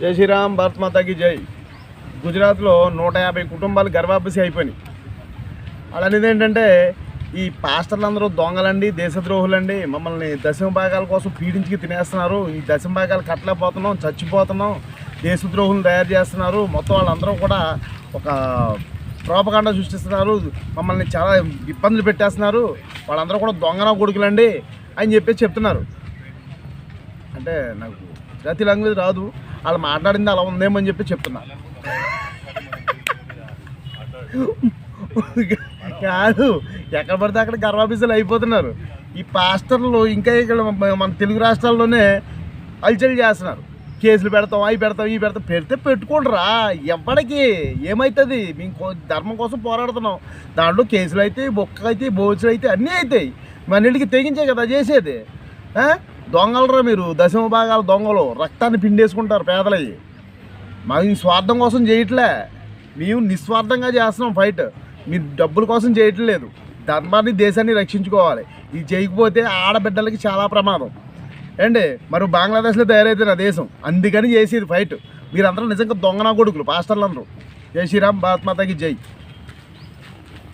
జై శ్రీరామ్ భారత్ మాతాకి జై. గుజరాత్లో నూట యాభై కుటుంబాలు గర్భాపసి అయిపోయినాయి. అలానేది ఏంటంటే ఈ పాస్టర్లు అందరూ దొంగలండి దేశద్రోహులండి మమ్మల్ని దశమ భాగాల కోసం పీడించి తినేస్తున్నారు. ఈ దశమ భాగాలు కట్టలేకపోతున్నాం చచ్చిపోతున్నాం దేశద్రోహులను తయారు చేస్తున్నారు. మొత్తం వాళ్ళందరూ కూడా ఒక ప్రోపకాండ సృష్టిస్తున్నారు. మమ్మల్ని చాలా ఇబ్బందులు పెట్టేస్తున్నారు. వాళ్ళందరూ కూడా దొంగన కొడుకులండి అని చెప్పేసి చెప్తున్నారు. అంటే నాకు గుజరాతీ లాంగ్వేజ్ రాదు. వాళ్ళు మాట్లాడింది అలా ఉందేమో అని చెప్పి చెప్తున్నా. కాదు ఎక్కడ పడితే అక్కడ గర్వాఫీసులు అయిపోతున్నారు. ఈ పాస్టర్లు ఇంకా ఇక్కడ మన తెలుగు రాష్ట్రాల్లోనే అల్చల్ చేస్తున్నారు. కేసులు పెడతాం అవి పెడతాం ఇవి పెడతాం. పెడితే పెట్టుకోండిరా ఎవరికి ఏమవుతుంది మేము ధర్మం కోసం పోరాడుతున్నాం. దాంట్లో కేసులు అయితే బొక్క అయితే బోచులు అయితే అన్నీ అవుతాయి మన్నింటికి తెగించే కదా చేసేది. దొంగలరా మీరు? దశమ భాగాల దొంగలు. రక్తాన్ని పిండేసుకుంటారు పేదలయ్యి మాకు ఈ స్వార్థం కోసం చేయట్లే. మేము నిస్వార్థంగా చేస్తున్నాం ఫైట్. మీ డబ్బుల కోసం చేయట్లేదు. ధర్మాన్ని దేశాన్ని రక్షించుకోవాలి. ఇది చేయకపోతే ఆడబిడ్డలకి చాలా ప్రమాదం. ఏండి మరి బంగ్లాదేశ్లో తయారైతే నా దేశం. అందుకని చేసేది ఫైట్. మీరందరూ నిజంగా దొంగనా కొడుకులు పాస్టర్లు అందరూ జై శ్రీరామ్ భారత్మాతకి జై.